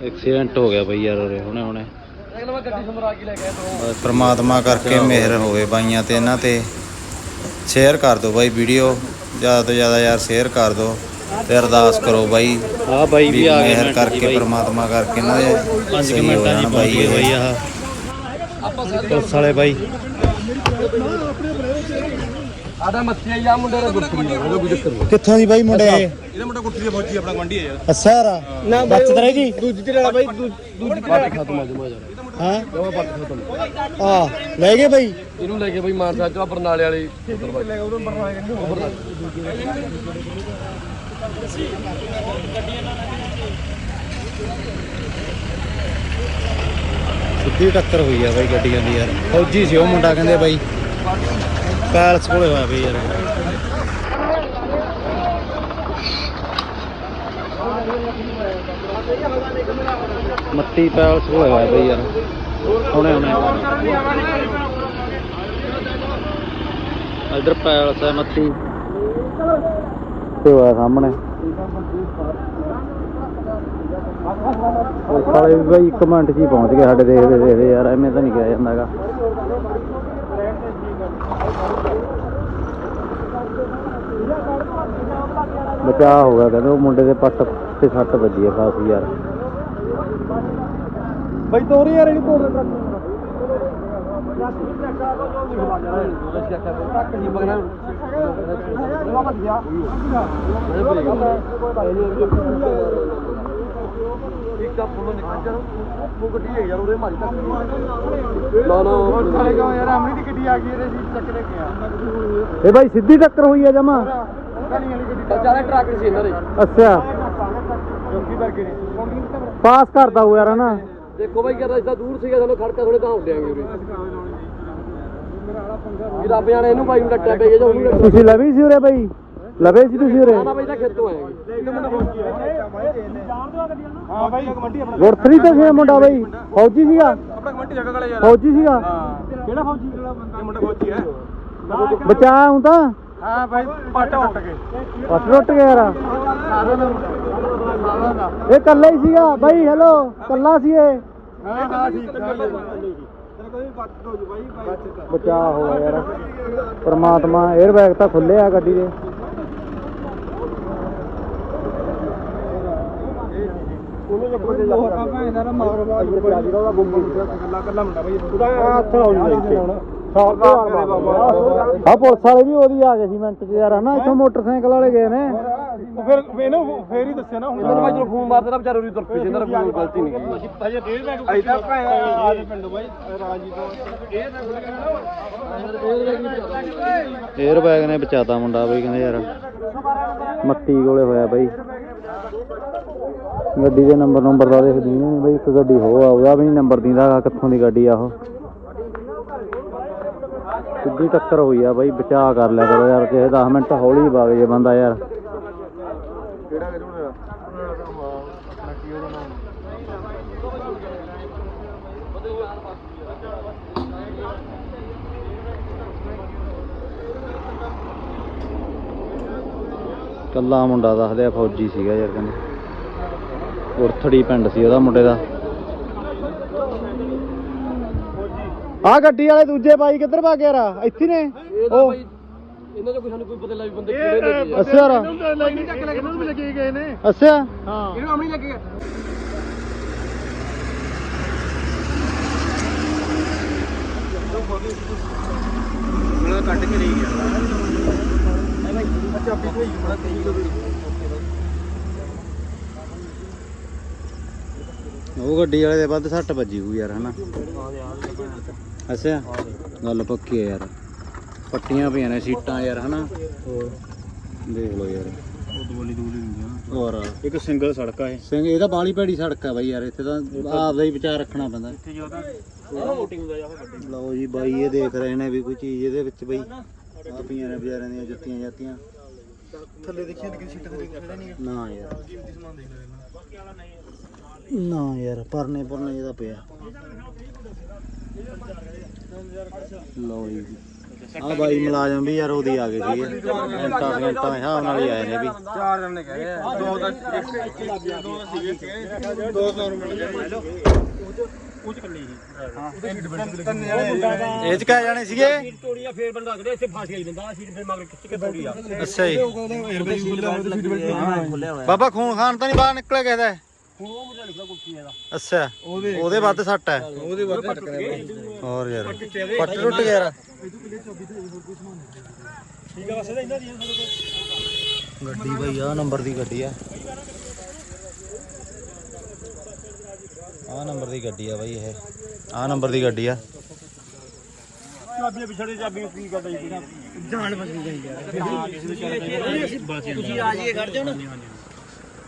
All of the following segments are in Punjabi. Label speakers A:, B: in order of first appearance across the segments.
A: ਐਕਸੀਡੈਂਟ ਹੋ ਗਿਆ ਬਈ ਯਾਰ ਉਰੇ ਹੁਣੇ ਹੁਣੇ। ਬਸ ਪ੍ਰਮਾਤਮਾ ਕਰਕੇ ਮਿਹਰ ਹੋਵੇ ਬਾਈਆਂ ਤੇ ਇਹਨਾਂ ਤੇ। ਸ਼ੇਅਰ ਕਰ ਦਿਓ ਬਾਈ ਵੀਡੀਓ ਜ਼ਿਆਦਾ ਤੋਂ ਜ਼ਿਆਦਾ ਯਾਰ ਸ਼ੇਅਰ ਕਰ ਦਿਓ ਤੇ ਅਰਦਾਸ ਕਰੋ ਬਾਈ
B: ਆ ਬਾਈ
A: ਵੀ ਮਿਹਰ ਕਰਕੇ ਪ੍ਰਮਾਤਮਾ ਕਰਕੇ ਇਹਨਾਂ ਦੇ
B: 5
A: ਸਹੀ ਹੋ
B: ਮਿੰਟਾਂ ਦੀ ਪਹੁੰਚ ਗਏ ਬਾਈ ਆਹ। ਪੁਲਿਸ ਵਾਲੇ ਬਾਈ।
C: ਆਦਾ ਮੱਤੀ ਆ ਯਾ ਮੁੰਡੇ ਦਾ ਗੁੱਟੀ ਉਹਦਾ ਕੋਈ ਚੱਕਰ ਨਹੀਂ।
B: ਕਿੱਥੋਂ ਦੀ ਬਾਈ ਮੁੰਡੇ
D: ਇਹਦਾ ਮੁੰਡਾ ਕੁੱਟੀ ਦੀ ਫੌਜੀ ਆਪਣਾ ਗਵੰਡੀ ਹੈ ਯਾਰ।
B: ਅੱਛਾ ਰਾ
C: ਨਾ
B: ਬਚਤ ਰਹੇਗੀ
C: ਦੂਜੀ ਤੇ ਬਾਈ ਦੂਜੀ ਤੇ ਖਤਮ ਆ ਜਮਾ ਯਾਰ
B: ਹਾਂ?
C: ਜਮਾ ਪੱਟ ਖਤਮ।
B: ਆ ਲੈ ਗਏ ਬਾਈ?
C: ਇਹਨੂੰ ਲੈ ਕੇ ਬਾਈ ਮਾਨਸਾ ਚ ਬਰਨਾਲੇ ਵਾਲੀ ਲੈ ਉਹਨੂੰ ਬਰਨਾਲੇ।
B: ਸਿੱਧੀ ਟੱਕਰ ਹੋਈ ਆ ਬਾਈ ਗੱਡੀਆਂ ਦੀ ਯਾਰ। ਫੌਜੀ ਸੀ ਉਹ ਮੁੰਡਾ ਕਹਿੰਦੇ ਬਾਈ। ਪੈਲਸ ਕੋਲੇ ਹੋਇਆ ਬਈ ਯਾਰ। ਮੱਤੀ ਪੈਲਸ ਕੋਲੇ ਹੋਇਆ ਬਈ ਯਾਰ। ਹੁਣੇ ਹੁਣੇ। ਇਧਰ ਪੈਲਸ ਹੈ ਮੱਤੀ ਤੇ ਹੋਇਆ ਸਾਹਮਣੇ। ਉਹ ਸਾਲੇ ਵੀ ਬਾਈ ਇੱਕ ਮਿੰਟ 'ਚ ਹੀ ਪਹੁੰਚ ਗਏ ਸਾਡੇ ਦੇਖਦੇ ਦੇਖਦੇ ਯਾਰ, ਐਵੇਂ ਤਾਂ ਨਹੀਂ ਕਿਹਾ ਜਾਂਦਾਗਾ ਬਚਾ ਹੋ ਗਿਆ ਕਹਿੰਦੇ ਉਹ ਮੁੰਡੇ ਦੇ ਪੱਟ ਤੇ ਸੱਟ ਵੱਜੀ ਹੈ ਕਾਫੀ ਯਾਰ
C: ਬਾਈ ਤੋਰੀ ਯਾਰ ਇਹਨੂੰ ਤੋੜ ਟਰੱਕ ਇੱਕ ਤਾਂ ਫੋਨ ਨਿਕਲ ਜਾ ਉਹ ਗੱਡੀ ਹੈ ਯਾਰ ਉਹਦੇ ਮਾਰੀ ਤੱਕ ਨਾ ਨਾ। ਸਾਲੇ ਕਾ ਯਾਰ ਅਮਰੀ ਦੀ ਗੱਡੀ ਆ ਗਈ ਇਹਦੇ ਸੀ ਚੱਕ ਲੈ
B: ਇਹ ਬਾਈ ਸਿੱਧੀ ਟੱਕਰ ਹੋਈ ਹੈ ਜਮਾ।
C: ਟਰੱਕ ਸੀ ਇਹਨਾਂ ਦੇ।
B: ਅੱਛਾ।
C: ਵਰਗੇ ਨੇ
B: ਪਾਸ ਕਰਦਾ ਉਹ ਯਾਰ ਹਨਾ?
C: ਦੇਖੋ ਬਾਈ ਕਹਿੰਦਾ ਇਦਾਂ ਦੂਰ ਸੀਗਾ ਸਾਨੂੰ ਖੜਕਾ ਥੋੜੇ ਤਾਂ ਹੁੰਦਿਆਂਗੇ ਉਰੇ। ਵੀ ਰੱਬ ਜਾਣੇ ਇਹਨੂੰ ਬਾਈ ਨੂੰ ਲੱਟਿਆ ਪੈ ਗਿਆ ਜਾਂ ਉਹਨੂੰ ਲੱਟਿਆ
B: ਤੁਸੀਂ ਲਵੀ ਸੀ ਉਰੇ ਬਾਈ? ਲਵੇ ਸੀ ਤੁਸੀਂ ਉਰੇ?
C: ਨਾ ਬਾਈ ਤਾਂ ਖੇਤੋਂ ਆਏਗੇ
D: ਹਾਂ ਬਾਈ। ਗਵੰਡੀ ਆਪਣਾ
B: ਗੁਰਥਰੀ ਤੋਂ ਸੀ ਮੁੰਡਾ ਬਾਈ? ਫੌਜੀ ਸੀਗਾ?
D: ਆਪਣਾ ਗਵੰਡੀ ਜਗ੍ਹਾ ਵਾਲਾ ਯਾਰ।
B: ਫੌਜੀ ਸੀਗਾ?
D: ਹਾਂ। ਕਿਹੜਾ ਫੌਜੀ? ਇਹ ਮੁੰਡਾ ਫੌਜੀ ਹੈ।
B: ਬਚਾ ਹੂੰ ਤਾਂ?
D: ਹਾਂ ਬਾਈ ਪੱਟ ਉੱਟ ਕੇ
B: ਪੱਟ ਟੁੱਟ ਗਿਆ ਯਾਰ। ਇਹ ਕੱਲਾ ਹੀ ਸੀਗਾ। ਬਾਈ ਹੈਲੋ ਕੱਲਾ ਸੀ ਇਹ।
D: ਹਾਂ ਹਾਂ ਠੀਕ ਤੇਰੇ ਕੋਈ ਬਚਤ ਹੋ ਜੂ ਬਾਈ ਬਚਤ
B: ਬਚਾ ਹੋ ਗਿਆ ਯਾਰ। ਪ੍ਰਮਾਤਮਾ 에ਅਰ ਬੈਗ ਤਾਂ ਖੁੱਲੇ ਆ ਗੱਡੀ ਦੇ।
D: ਉਹਨੂੰ ਜੇ ਕੋਈ ਲੋਹ ਆਪਾਂ ਇਹਦਾ ਨਾ ਮਾਰ ਬਾਜ ਬੜਾ ਜਿਹੜਾ ਉਹਦਾ ਗੁੰਮ ਕੱਲਾ ਕੱਲਾ ਮੁੰਡਾ ਬਾਈ ਉਹਦਾ
B: ਹੱਥ ਲਾਉ ਜੀ ਇੱਥੇ। ਆ ਪੁਲਿਸ ਵਾਲੇ ਵੀ ਉਹਦੀ ਆ ਗਏ ਸੀ ਮਿੰਟ ਚ ਯਾਰ ਹਨਾ? ਇੱਥੋਂ ਮੋਟਰਸਾਈਕਲ ਵਾਲੇ ਗਏ ਨੇ।
D: ਫਿਰ ਇਹਨੂੰ ਫੇਰ ਹੀ ਦੱਸਿਆ ਨਾ ਹੁਣ।
C: ਬਾਈ ਜਦੋਂ ਫੋਨ ਮਾਰਦੇ ਨਾ ਵਿਚਾਰੇ ਉਰੀ ਤੁਰ ਪਏ ਇਹਨਾਂ ਦੀ ਕੋਈ ਗਲਤੀ ਨਹੀਂ
D: ਡੇਢ ਬੈਗ ਅਜੇ ਤਾਂ ਭੈਣ ਆ ਪਿੰਡ ਬਾਈ ਰਾਣਾ ਜੀ ਤੋਂ।
B: 에ਅਰ ਬੈਗ ਨੇ ਬਚਾਤਾ ਮੁੰਡਾ ਬਈ ਕਹਿੰਦੇ ਯਾਰ। ਮੱਤੀ ਕੋਲੇ ਹੋਇਆ ਬਈ। ਗੱਡੀ ਦੇ ਨੰਬਰ ਨੰਬਰ ਦਾ ਦੇਖਦੀ ਨਹੀਂ ਬਈ ਇੱਕ ਗੱਡੀ ਹੋ ਆ ਉਹਦਾ ਵੀ ਨੰਬਰ ਦਿੰਦਾ ਕਿੱਥੋਂ ਦੀ ਗੱਡੀ ਆ ਉਹ? ਸਿੱਧੀ ਟੱਕਰ ਹੋਈ ਆ ਬਈ ਬਚਾ ਕਰ ਲਿਆ ਕਰੋ ਯਾਰ ਕਿਸੇ 10 ਮਿੰਟ ਹੌਲੀ ਵਗ ਜੇ ਬੰਦਾ ਯਾਰ।
D: ਕਿਹੜਾ
B: ਕੱਲਾ ਮੁੰਡਾ ਦੱਸਦੇ ਆ ਫੌਜੀ ਸੀਗਾ ਯਾਰ ਕਹਿੰਦੇ। ਉਰਥੜੀ ਪਿੰਡ ਸੀ ਉਹਦਾ ਮੁੰਡੇ ਦਾ। ਆ ਗੱਡੀ ਵਾਲੇ ਦੂਜੇ ਬਾਈ ਕਿੱਧਰ ਭਾ ਗਿਆ ਰਾ? ਇੱਥੇ ਨੇ?
C: ਇਹ ਤਾਂ ਬਾਈ ਇਹਨਾਂ ਦਾ ਕੋਈ ਸਾਨੂੰ ਕੋਈ ਪਤਾ ਲੱਗ ਬੰਦੇ ਕਿਹੜੇ ਨੇ ਜੀ
B: ਅੱਛਾ ਰਾ।
D: ਇਹਨਾਂ ਨੂੰ ਵੀ ਲੱਗੇ ਗਏ ਨੇ।
B: ਅੱਛਾ।
D: ਇਹਨੂੰ ਅਮਲੀ ਲੱਗੇ ਗਏ ਉਹਨਾਂ ਕੱਟ ਕੇ ਲਈ ਗਿਆ। ਅੱਛਾ ਆਪੀ ਕੋਈ ਬੜਾ ਕਹੀ ਲੋ
B: ਉਹ ਗੱਡੀ ਵਾਲੇ ਦੇ ਵੱਧ ਸੱਟ ਵੱਜੀ ਹੋਈ ਯਾਰ ਹਨਾ? ਅੱਛਾ। ਗੱਲ ਪੱਕੀ ਹੈ ਯਾਰ। ਪੱਟੀਆਂ ਪਈਆਂ ਨੇ ਸੀਟਾਂ ਯਾਰ ਹਨਾ? ਦੇਖ ਲਓ ਯਾਰ।
D: ਉਹ ਦਵਾਲੀ ਦੂਲੀ ਹੁੰਦੀ ਆ
B: ਹੋਰ।
D: ਇੱਕ ਸਿੰਗਲ ਸੜਕ ਆ ਇਹ।
B: ਸਿੰਘ ਇਹ ਤਾਂ ਬਾਲੀ ਭੈੜੀ ਸੜਕ ਆ ਬਾਈ ਯਾਰ ਇੱਥੇ ਤਾਂ ਆਪਦਾ ਹੀ ਵਿਚਾਰ ਰੱਖਣਾ ਪੈਂਦਾ।
D: ਇੱਥੇ ਜੋ ਤਾਂ ਵੋਟਿੰਗ ਦਾ ਜਾ ਗੱਡੀ
B: ਲਓ ਜੀ ਬਾਈ ਇਹ ਦੇਖ ਰਹੇ ਨੇ ਵੀ ਕੋਈ ਚੀਜ਼ ਇਹਦੇ ਵਿੱਚ ਬਈ। ਆ ਪਈਆਂ ਨੇ ਵਿਚਾਰਿਆਂ ਦੀਆਂ ਜੁੱਤੀਆਂ ਜਾਤੀਆਂ।
D: ਥੱਲੇ ਦੇਖਿਆ ਕਿ ਸੀਟਾਂ ਤੇ ਕਿਹੜਾ ਨਹੀਂ
B: ਨਾ ਯਾਰ।
D: ਕੀਮਤੀ ਸਮਾਨ ਦੇਖ ਲੈਣਾ
B: ਨਾ। ਯਾਰ ਪਰਨੇ ਪਰਨੇ ਜਿਹਦਾ ਪਿਆ। ਜੀ। ਆ ਬਾਈ ਮੁਲਾਜ਼ਮ ਵੀ ਯਾਰ ਉਹਦੀ ਆ ਗਏ ਸੀਗੇ ਘੰਟਾ ਘੰਟਾ ਹਿਸਾਬ ਨਾਲ ਹੀ ਆਏ ਨੇ ਵੀ।
C: ਚਾਰ ਜਣੇ ਕਹੇ ਦੋ ਦਾ ਇੱਕ ਦੋ ਸੀਗੇ ਦੋ ਨੋਰਮਲ ਉਹ ਚ ਕੱਲੀ ਸੀ। ਜਣੇ
B: ਇਹ ਚ ਕਹਿ ਜਾਣੇ ਸੀਗੇ?
D: ਤੋੜੀ ਆ ਫੇਰ ਬੰਦਾ ਅਗਲੇ ਇੱਥੇ ਫਾਸ ਗਈ ਬੰਦਾ ਅਸੀਂ ਫਿਰ ਮਗਰ ਖਿੱਚ ਕੇ ਤੋੜੀ ਆ।
B: ਅੱਛਾ ਜੀ। ਬਾਬਾ ਖੂਨ ਖਾਨ ਤਾਂ ਨਹੀਂ ਬਾਹਰ ਨਿਕਲਿਆ ਕਿਸੇ ਦਾ?
D: ਉਹ ਮੁੰਡਾ ਲਿਖਦਾ ਕੁੱਕੀ ਇਹਦਾ
B: ਅੱਛਾ ਉਹਦੇ ਵੱਧ ਸੱਟ ਹੈ।
C: ਉਹਦੇ ਵੱਧ ਟੱਕਰਿਆ
B: ਹੋਰ ਯਾਰ। ਪੱਟ ਟੁੱਟ ਗਿਆ ਯਾਰ।
D: ਠੀਕ ਆ ਬਸ ਇਹਦਾ ਇਹਨਾਂ ਦੀ ਸਾਡੇ ਕੋਲ।
B: ਗੱਡੀ ਬਈ ਆ ਨੰਬਰ ਦੀ ਗੱਡੀ ਆ। ਆ ਨੰਬਰ ਦੀ ਗੱਡੀ ਆ ਬਈ ਇਹ। ਆ ਨੰਬਰ ਦੀ ਗੱਡੀ ਆ।
D: ਚਾਬੀਆਂ ਪਿਛੜੇ ਚਾਬੀਆਂ ਕੀ ਕਰਦਾ ਜੀ? ਜਾਨ ਬਚ ਗਈ ਯਾਰ। ਤੁਸੀਂ ਆ ਜਾਈਏ ਖੜ ਜਾਓ
C: ਨਾ।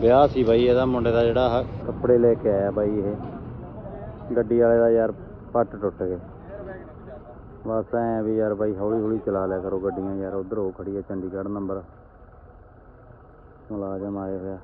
B: ਵਿਆਹ ਸੀ ਬਾਈ, ਇਹਦਾ ਮੁੰਡੇ ਦਾ ਜਿਹੜਾ ਆਹ ਕੱਪੜੇ ਲੈ ਕੇ ਆਇਆ ਬਾਈ ਇਹ। ਗੱਡੀ ਵਾਲੇ ਦਾ ਯਾਰ ਪੱਟ ਟੁੱਟ ਗਏ। ਬਸ ਐ ਵੀ ਯਾਰ ਬਾਈ ਹੌਲੀ ਹੌਲੀ ਚਲਾ ਲਿਆ ਕਰੋ ਗੱਡੀਆਂ ਯਾਰ, ਉਧਰ ਉਹ ਖੜੀ ਹੈ ਚੰਡੀਗੜ੍ਹ ਨੰਬਰ। ਮੁਲਾਜ਼ਮ ਆਏ ਹੋਇਆ